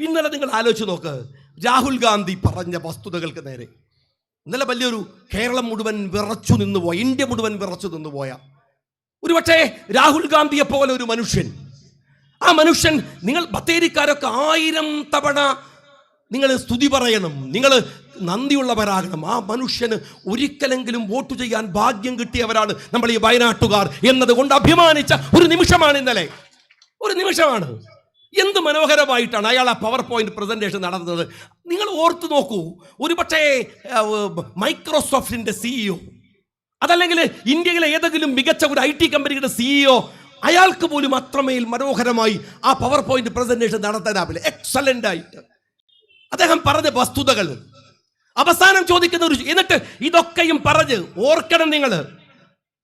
ഇന്നലെ നിങ്ങൾ ആലോചിച്ച് നോക്ക്. രാഹുൽ ഗാന്ധി പറഞ്ഞ വസ്തുതകൾക്ക് നേരെ. ഇന്നലെ വലിയൊരു കേരളം മുഴുവൻ വിറച്ചു നിന്ന് പോയ ഇന്ത്യ മുഴുവൻ വിറച്ചു നിന്ന് പോയ ഒരുപക്ഷെ രാഹുൽ ഗാന്ധിയെ പോലെ ഒരു മനുഷ്യൻ. ആ മനുഷ്യൻ നിങ്ങൾ ബത്തേരിക്കാരൊക്കെ ആയിരം തവണ നിങ്ങൾ സ്തുതി പറയണം നിങ്ങൾ നന്ദിയുള്ളവരാകണം. ആ മനുഷ്യന് ഒരിക്കലെങ്കിലും വോട്ട് ചെയ്യാൻ ഭാഗ്യം കിട്ടിയവരാണ് നമ്മൾ ഈ വയനാട്ടുകാർ എന്നതുകൊണ്ട് അഭിമാനിച്ച ഒരു നിമിഷമാണ് ഇന്നലെ. ഒരു നിമിഷമാണ്. എന്ത് മനോഹരമായിട്ടാണ് അയാൾ ആ പവർ പോയിന്റ് പ്രസന്റേഷൻ നടത്തുന്നത്? നിങ്ങൾ ഓർത്തു നോക്കൂ ഒരുപക്ഷേ മൈക്രോസോഫ്റ്റിന്റെ സിഇഒ അതല്ലെങ്കിൽ ഇന്ത്യയിലെ ഏതെങ്കിലും മികച്ച ഒരു ഐ ടി കമ്പനിയുടെ സിഇഒ അയാൾക്ക് പോലും അത്രമേൽ മനോഹരമായി ആ പവർ പോയിന്റ് പ്രസന്റേഷൻ നടത്താനാവില്ല എക്സലന്റ് ആയിട്ട്. അദ്ദേഹം പറഞ്ഞ വസ്തുതകൾ. അവസാനം ചോദിക്കുന്ന ഒരു എന്നിട്ട് ഇതൊക്കെയും പറഞ്ഞ് ഓർക്കണം നിങ്ങൾ.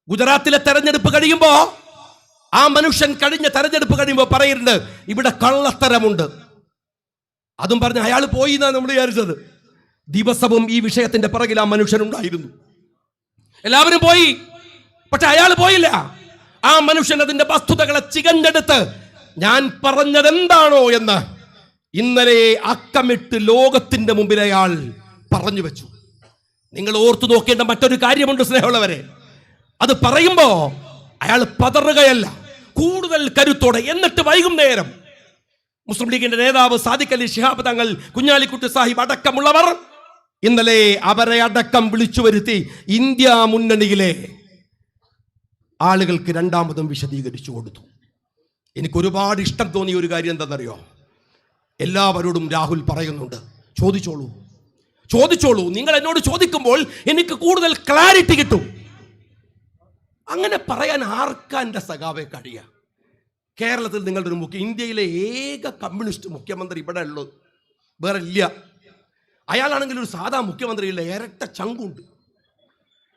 ഗുജറാത്തിലെ തെരഞ്ഞെടുപ്പ് കഴിയുമ്പോ ആ മനുഷ്യൻ കഴിഞ്ഞ തെരഞ്ഞെടുപ്പ് കഴിയുമ്പോൾ പറയുന്നുണ്ട് ഇവിടെ കള്ളത്തരമുണ്ട്. അതും പറഞ്ഞ് അയാൾ പോയി എന്നാണ് നമ്മൾ വിചാരിച്ചത്. ദിവസവും ഈ വിഷയത്തിന്റെ പിറകിൽ ആ മനുഷ്യനുണ്ടായിരുന്നു എല്ലാവരും പോയി. പക്ഷെ അയാൾ പോയില്ല. ആ മനുഷ്യൻ അതിന്റെ വസ്തുതകളെ ചികഞ്ഞെടുത്ത് ഞാൻ പറഞ്ഞതെന്താണോ എന്ന് ഇന്നലെ അക്കമിട്ട് ലോകത്തിന്റെ മുമ്പിൽ അയാൾ പറഞ്ഞു വെച്ചു. നിങ്ങൾ ഓർത്തു നോക്കേണ്ട മറ്റൊരു കാര്യമുണ്ട് സ്നേഹമുള്ളവരെ. അത് പറയുമ്പോ അയാൾ പതറുകയല്ല. കൂടുതൽ കരുത്തോടെ എന്നിട്ട് വൈകുന്നേരം മുസ്ലിം ലീഗിന്റെ നേതാവ് സാദിഖ് അലി ഷിഹാബ് തങ്ങൾ കുഞ്ഞാലിക്കുട്ടി സാഹിബ് അടക്കമുള്ളവർ ഇന്നലെ അവരെ അടക്കം വിളിച്ചു വരുത്തി ഇന്ത്യ മുന്നണിയിലെ ആളുകൾക്ക് രണ്ടാമതും വിശദീകരിച്ചു കൊടുത്തു. എനിക്ക് ഒരുപാട് ഇഷ്ടം തോന്നിയ ഒരു കാര്യം എന്താണെന്നറിയോ? എല്ലാവരോടും രാഹുൽ പറയുന്നുണ്ട്. ചോദിച്ചോളൂ. ചോദിച്ചോളൂ. നിങ്ങൾ എന്നോട് ചോദിക്കുമ്പോൾ എനിക്ക് കൂടുതൽ ക്ലാരിറ്റി കിട്ടും. അങ്ങനെ പറയാൻ ആർക്കാ എന്റെ സഖാവെ കഴിയുക കേരളത്തിൽ നിങ്ങളുടെ ഒരു മുഖ്യ ഇന്ത്യയിലെ ഏക കമ്മ്യൂണിസ്റ്റ് മുഖ്യമന്ത്രി ഇവിടെ ഉള്ളത്. വേറെ ഇല്ല. അയാളാണെങ്കിൽ ഒരു സാധാ മുഖ്യമന്ത്രിയില്ല. ഇരട്ട ചങ്കുണ്ട്.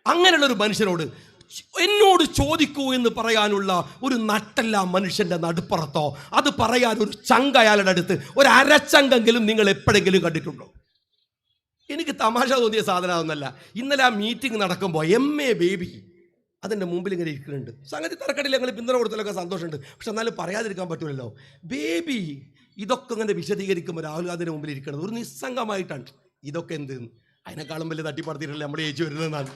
അങ്ങനെയുള്ള ഒരു മനുഷ്യനോട് എന്നോട് ചോദിക്കൂ എന്ന് പറയാനുള്ള ഒരു നട്ടല്ല മനുഷ്യന്റെ നടുപ്പുറത്തോ അത് പറയാൻ ഒരു ചങ്ക അയാളുടെ അടുത്ത്. ഒരു അരച്ചങ്കെങ്കിലും നിങ്ങൾ എപ്പോഴെങ്കിലും കണ്ടിട്ടുണ്ടോ? എനിക്ക് തമാശ തോന്നിയ സാധനമൊന്നല്ല ഇന്നലെ ആ മീറ്റിംഗ് നടക്കുമ്പോൾ എം എ ബേബി അതിന്റെ മുമ്പിൽ ഇങ്ങനെ ഇരിക്കുന്നുണ്ട്. സംഗതി തരക്കടില്ല ഞങ്ങൾ പിന്തുണ കൊടുത്തലൊക്കെ സന്തോഷമുണ്ട്. പക്ഷെ എന്നാലും പറയാതിരിക്കാൻ പറ്റൂലല്ലോ. ബേബി ഇതൊക്കെ ഇങ്ങനെ വിശദീകരിക്കുമ്പോൾ രാഹുൽ ഗാന്ധിയുടെ മുമ്പിൽ ഇരിക്കുന്നത് ഒരു നിസ്സംഗമായിട്ടാണ്. ഇതൊക്കെ എന്ത്? അതിനേക്കാളും വലിയ തട്ടിപ്പടത്തിയിട്ടല്ലേ നമ്മൾ ചേച്ചി വരുന്നതെന്നാണ്.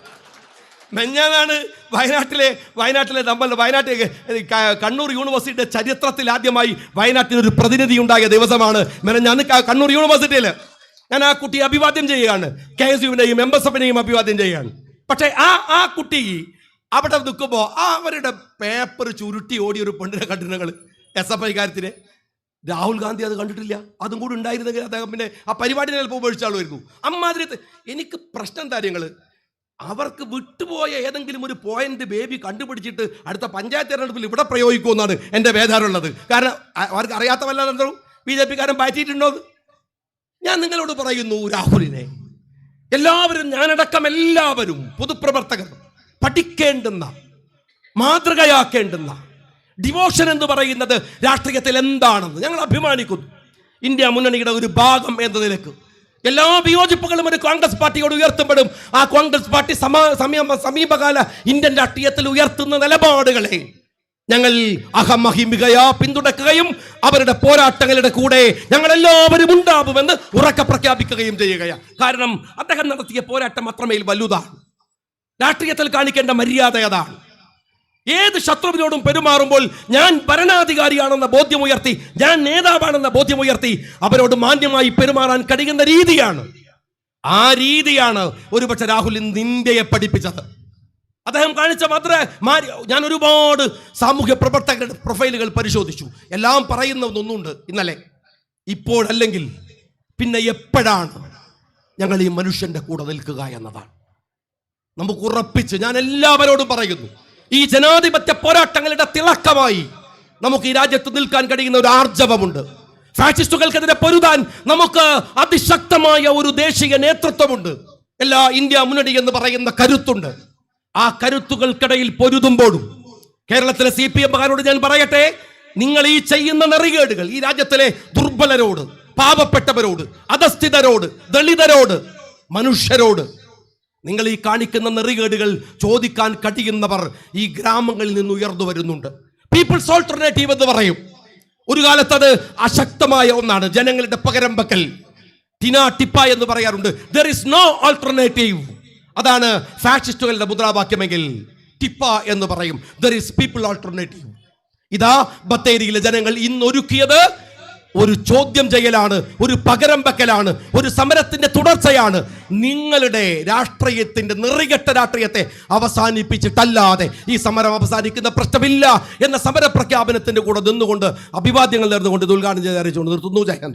മെഞ്ഞാനാണ് വയനാട്ടിലെ വയനാട്ടിലെ നമ്മൾ വയനാട്ടിലെ കണ്ണൂർ യൂണിവേഴ്സിറ്റിയുടെ ചരിത്രത്തിൽ ആദ്യമായി വയനാട്ടിൽ ഒരു പ്രതിനിധി ഉണ്ടായ ദിവസമാണ് മെനഞ്ഞാന്ന് കണ്ണൂർ യൂണിവേഴ്സിറ്റിയിൽ ഞാൻ ആ കുട്ടിയെ അഭിവാദ്യം ചെയ്യുകയാണ്. കെ എസ് യുവിനെയും എം എസ് എഫിനെയും അഭിവാദ്യം ചെയ്യുകയാണ്. പക്ഷേ ആ ആ കുട്ടി അവിടെ നിൽക്കുമ്പോൾ അവരുടെ പേപ്പർ ചുരുട്ടി ഓടിയ ഒരു പെണ്ണിനെ കണ്ടിരുന്നങ്ങൾ എസ് എഫ് ഐ കാര്യത്തിന് രാഹുൽ ഗാന്ധി അത് കണ്ടിട്ടില്ല. അതും കൂടി ഉണ്ടായിരുന്നെങ്കിൽ അദ്ദേഹം പിന്നെ ആ പരിപാടി ചിലപ്പോൾ ഉപേക്ഷിച്ചാളുമായിരുന്നു അമ്മാതിരി എനിക്ക് പ്രശ്നം കാര്യങ്ങൾ അവർക്ക് വിട്ടുപോയ ഏതെങ്കിലും ഒരു പോയിന്റ് ബേബി കണ്ടുപിടിച്ചിട്ട് അടുത്ത പഞ്ചായത്ത് തിരഞ്ഞെടുപ്പിൽ ഇവിടെ പ്രയോഗിക്കുമെന്നാണ് എന്റെ വേദാറുള്ളത് കാരണം അവർക്ക് അറിയാത്ത വല്ലാതെന്തോ ബി ജെ പിക്കാരൻ പാറ്റിയിട്ടുണ്ടോ? ഞാൻ നിങ്ങളോട് പറയുന്നു രാഹുലിനെ. എല്ലാവരും ഞാനടക്കം എല്ലാവരും പൊതുപ്രവർത്തകർ. പഠിക്കേണ്ടുന്ന മാതൃകയാക്കേണ്ടുന്ന ഡിവോഷൻ എന്ന് പറയുന്നത് രാഷ്ട്രീയത്തിൽ എന്താണെന്ന് ഞങ്ങൾ അഭിമാനിക്കുന്നു. ഇന്ത്യ മുന്നണിയുടെ ഒരു ഭാഗം എന്ന നിലയ്ക്ക്. എല്ലാ വിയോജിപ്പുകളും ഒരു കോൺഗ്രസ് പാർട്ടിയോട് ഉയർത്തപ്പെടും ആ കോൺഗ്രസ് പാർട്ടി സമ സമീപ സമീപകാല ഇന്ത്യൻ രാഷ്ട്രീയത്തിൽ ഉയർത്തുന്ന നിലപാടുകളെ ഞങ്ങൾ അഹമഹിമികയാ പിന്തുണക്കുകയും അവരുടെ പോരാട്ടങ്ങളുടെ കൂടെ ഞങ്ങൾ എല്ലാവരും ഉണ്ടാവുമെന്ന് ഉറക്ക പ്രഖ്യാപിക്കുകയും ചെയ്യുകയാണ്. കാരണം അദ്ദേഹം നടത്തിയ പോരാട്ടം അത്രമേൽ വലുതാണ്. രാഷ്ട്രീയത്തിൽ കാണിക്കേണ്ട മര്യാദ അതാണ് ഏത് ശത്രുവിനോടും പെരുമാറുമ്പോൾ ഞാൻ ഭരണാധികാരിയാണെന്ന ബോധ്യമുയർത്തി ഞാൻ നേതാവാണെന്ന ബോധ്യമുയർത്തി അവരോട് മാന്യമായി പെരുമാറാൻ കഴിയുന്ന രീതിയാണ്. ആ രീതിയാണ് ഒരുപക്ഷെ രാഹുൽ ഇന്ന് ഇന്ത്യയെ പഠിപ്പിച്ചത്. അദ്ദേഹം കാണിച്ച മാത്രമേ ഞാൻ ഒരുപാട് സാമൂഹ്യ പ്രവർത്തകരുടെ പ്രൊഫൈലുകൾ പരിശോധിച്ചു. എല്ലാം പറയുന്നതൊന്നുണ്ട് ഇന്നലെ. ഇപ്പോഴല്ലെങ്കിൽ പിന്നെ എപ്പോഴാണ് ഞങ്ങൾ ഈ മനുഷ്യന്റെ കൂടെ നിൽക്കുക എന്നതാണ്. നമുക്ക് ഉറപ്പിച്ച് ഞാൻ എല്ലാവരോടും പറയുന്നു ഈ ജനാധിപത്യ പോരാട്ടങ്ങളുടെ തിളക്കമായി നമുക്ക് ഈ രാജ്യത്ത് നിൽക്കാൻ കഴിയുന്ന ഒരു ആർജവമുണ്ട്. ഫാസിസ്റ്റുകൾക്കെതിരെ പൊരുതാൻ നമുക്ക് അതിശക്തമായ ഒരു ദേശീയ നേതൃത്വമുണ്ട്. എല്ലാ ഇന്ത്യ മുന്നണി എന്ന് പറയുന്ന കരുത്തുണ്ട്. ആ കരുത്തുകൾക്കിടയിൽ പൊരുതുമ്പോഴും കേരളത്തിലെ സി പി എമ്മുകാരോട് ഞാൻ പറയട്ടെ നിങ്ങൾ ഈ ചെയ്യുന്ന നെറികേടുകൾ ഈ രാജ്യത്തിലെ ദുർബലരോട് പാവപ്പെട്ടവരോട് അധസ്ഥിതരോട് ദളിതരോട് മനുഷ്യരോട് നിങ്ങൾ ഈ കാണിക്കുന്ന നെറികേടുകൾ ചോദിക്കാൻ കഴിയുന്നവർ ഈ ഗ്രാമങ്ങളിൽ നിന്ന് ഉയർന്നു വരുന്നുണ്ട്. പീപ്പിൾസ് ഓൾട്ടർനേറ്റീവ് എന്ന് പറയും. ഒരു കാലത്ത് അത് അശക്തമായ ഒന്നാണ്. ജനങ്ങളുടെ പകരം വെക്കൽ. ടിന ടിപ്പ എന്ന് പറയാറുണ്ട്. ദർ ഇസ് നോ ഓൾട്ടർനേറ്റീവ് അതാണ് ഫാഷിസ്റ്റുകളുടെ മുദ്രാവാക്യമെങ്കിൽ ടിപ്പ എന്ന് പറയും. ദർ ഇസ് പീപ്പിൾ ഓൾട്ടർനേറ്റീവ് ഇതാ ബത്തേരിയിലെ ജനങ്ങൾ ഇന്ന് ഒരുക്കിയത് ഒരു ചോദ്യം ചെയ്യലാണ് ഒരു പകരം വെക്കലാണ് ഒരു സമരത്തിന്റെ തുടർച്ചയാണ്. നിങ്ങളുടെ രാഷ്ട്രീയത്തിന്റെ നിറികെട്ട രാഷ്ട്രീയത്തെ അവസാനിപ്പിച്ചിട്ടല്ലാതെ ഈ സമരം അവസാനിക്കുന്ന പ്രശ്നമില്ല എന്ന സമര പ്രഖ്യാപനത്തിന്റെ കൂടെ നിന്നുകൊണ്ട് അഭിവാദ്യങ്ങൾ നേർന്നുകൊണ്ട് ഇത് ഉദ്ഘാടനം ചെയ്ത് അറിയിച്ചുകൊണ്ട് നിർത്തുന്നു. ജയൻ